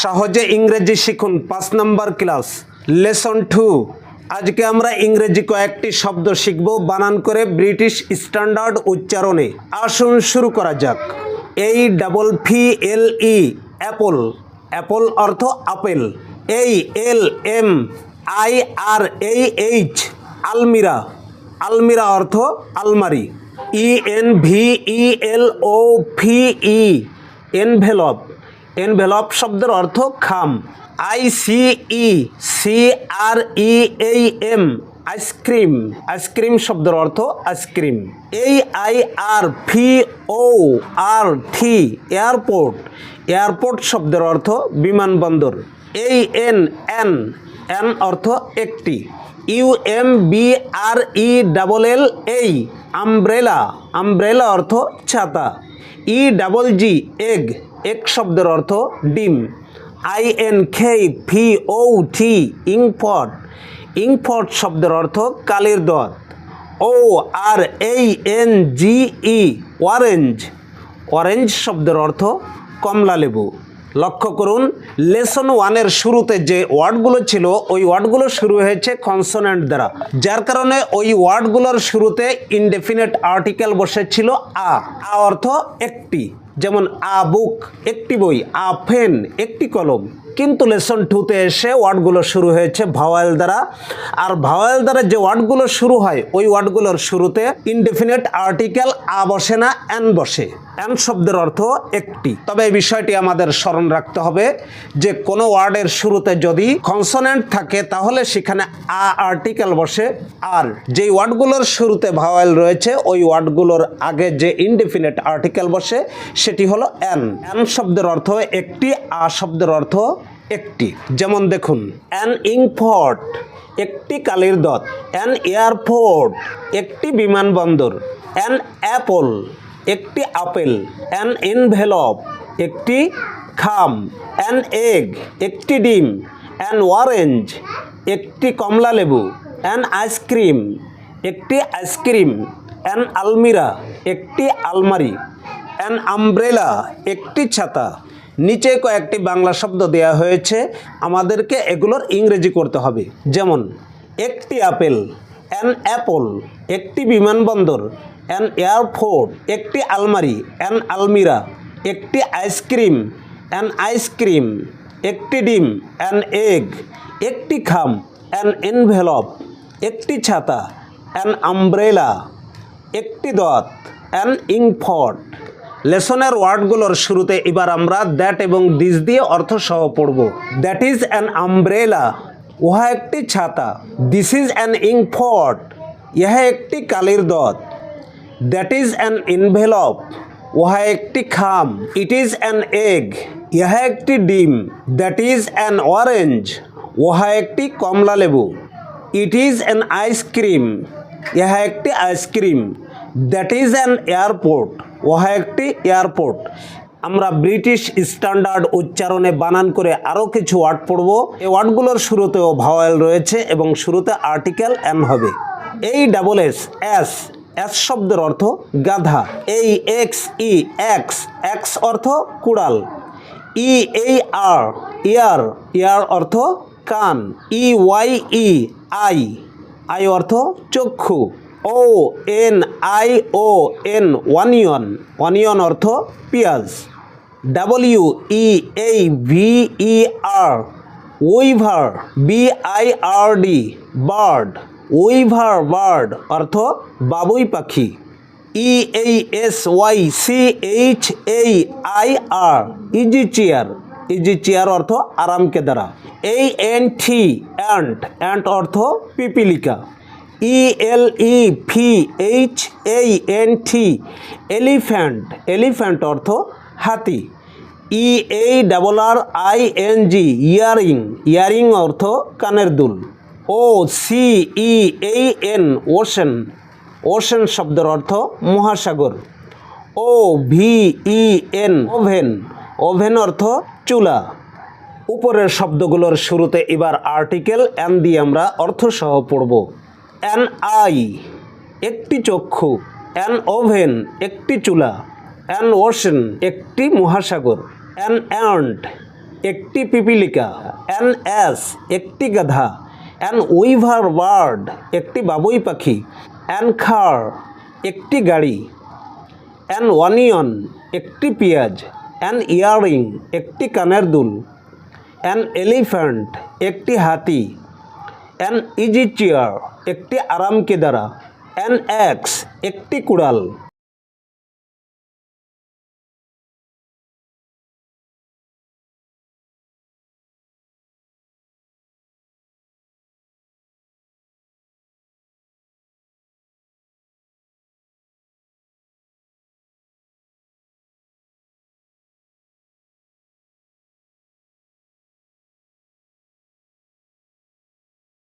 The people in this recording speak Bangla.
সহজে ইংরেজি শিখুন। পাঁচ নম্বর ক্লাস, লেসন টু। আজকে আমরা ইংরেজি কয়েকটি শব্দ শিখব, বানান করে ব্রিটিশ স্ট্যান্ডার্ড উচ্চারণে। আসুন শুরু করা যাক। এই double P L E apple apple অর্থ আপেল। এই এল এম আই আর এই এইচ আলমিরা। আলমিরা অর্থ আলমারি। E N V E L O P E envelope envelope শব্দের অর্থ খাম। I C E C R E A M, ice cream. Ice cream শব্দের অর্থ ice cream. A I R P O R T airport. Airport শব্দের অর্থ বিমানবন্দর। এই এন এন এন অর্থ একটি। U M B R E double L A umbrella umbrella অর্থ ছাতা। ই ডাবল জি এগ এক শব্দের অর্থ ডিম। আই এন খে ফি ও থি ইংফট। ইংফট শব্দের অর্থ কালির দত O R A N G E orange orange শব্দের অর্থ কমলা লেবু। লক্ষ্য করুন লেসন ওয়ানের শুরুতে যে ওয়ার্ডগুলো ছিল, ওই ওয়ার্ডগুলো শুরু হয়েছে কনসোনেন্ট দ্বারা। যার কারণে ওই ওয়ার্ডগুলোর শুরুতে ইনডেফিনেট আর্টিকেল বসেছিল আ। আ অর্থ একটি, যেমন আ বুক, একটি বই, আ ফেন একটি কলম। কিন্তু লেসন টুতে এসে ওয়ার্ডগুলো শুরু হয়েছে ভাওয়াল দ্বারা। আর ভাওয়াল দ্বারা যে ওয়ার্ডগুলো শুরু হয়, ওই ওয়ার্ডগুলোর শুরুতে ইনডেফিনেট আর্টিকেল আ বসে না এন বসে। এন শব্দের অর্থ একটি। তবে এই বিষয়টি আমাদের স্মরণ রাখতে হবে যে কোনো ওয়ার্ডের শুরুতে যদি কনসোনেন্ট থাকে, তাহলে সেখানে আ আর্টিকেল বসে। আর যেই ওয়ার্ডগুলোর শুরুতে ভাওয়াল রয়েছে, ওই ওয়ার্ডগুলোর আগে যে ইনডেফিনেট আর্টিকেল বসে, সেটি হলো এন এন শব্দের অর্থ একটি, আ শব্দের অর্থ একটি। যেমন দেখুন অ্যান ইংফর্ট একটি কালির দত অ্যান এয়ারপোর্ট একটি বিমানবন্দর অ্যান অ্যাপল একটি আপেল অ্যান এনভেলপ একটি খাম অ্যান এগ একটি ডিম অ্যান অরেঞ্জ একটি কমলা লেবু অ্যান আইসক্রিম একটি আইসক্রিম অ্যান আলমিরা একটি আলমারি অ্যান আমব্রেলা একটি ছাতা। নিচে কয়েকটি বাংলা শব্দ দেওয়া হয়েছে। আমাদেরকে এগুলোর ইংরেজি করতে হবে। যেমন, একটি আপেল অ্যান অ্যাপল একটি বিমানবন্দর অ্যান এয়ারপোর্ট একটি আলমারি অ্যান আলমিরা একটি আইসক্রিম অ্যান আইসক্রিম একটি ডিম অ্যান এগ একটি খাম অ্যান এনভেলপ একটি ছাতা অ্যান আমব্রেলা একটি দত অ্যান ইংফট লেসনের ওয়ার্ডগুলোর শুরুতে এবার আমরা দ্যাট এবং দিস দিয়ে অর্থ সহ পড়ব। দ্যাট ইজ অ্যান আমব্রেলা উহা একটি ছাতা। দিস ইজ অ্যান ইংফট ইহা একটি কালির দত। দ্যাট ইজ অ্যান ইনভেলপ উহা একটি খাম। ইট ইজ অ্যান এগ ইহা একটি ডিম। দ্যাট ইজ অ্যান অরেঞ্জ উহা একটি কমলা লেবু। ইট ইজ অ্যান আইসক্রিম ইহা একটি ice cream that is an airport উহা একটি এয়ারপোর্ট। আমরা ব্রিটিশ স্ট্যান্ডার্ড উচ্চারণে বানান করে আরও কিছু ওয়ার্ড পড়ব। এই ওয়ার্ডগুলোর শুরুতেও ভাওয়েল রয়েছে এবং শুরুতে আর্টিকেল এন হবে। এই ডাবল এস এস এস শব্দের অর্থ গাধা। এই এক্স ই এক্স এক্স অর্থ কুড়াল। ই এই আর ইয়ার ইয়ার অর্থ কান। E Y E eye eye অর্থ চক্ষু। O N I O N onion onion অর্থ পেঁয়াজ। W E A V E R weaver B I R D bird weaver bird অর্থ বাবুই পাখি। E S Y C H A I R easy chair easy chair অর্থ আরামকে দ্বারা। এই এন টি অ্যান্ট অ্যান্ট অর্থ পিপিলিকা। E L E P H A N T elephant elephant অর্থ হাতি E A double R I N G earring earring অর্থ কানের দুল ও সি ই এই এন ওশেন ওশেন শব্দের অর্থ মহাসাগর O V E N oven oven অর্থ চুলা। উপরের শব্দগুলোর শুরুতে এবার আর্টিকেল এন দিয়ে আমরা অর্থসহ পড়ব। অ্যান আই, একটি চক্ষু অ্যান ওভেন, একটি চুলা অ্যান ওশেন, একটি মহাসাগর অ্যান অ্যান্ট একটি পিপিলিকা অ্যান অ্যাস একটি গাধা অ্যান উইভার বার্ড একটি বাবুই পাখি অ্যান খার, একটি গাড়ি অ্যান ওয়ানিয়ন একটি পেঁয়াজ অ্যান ইয়াররিং, একটি কানের দুল অ্যান এলিফ্যান্ট, একটি হাতি অ্যান ইজি চেয়ার একটি আরাম কেদারা অ্যান অ্যাক্স একটি কুড়াল।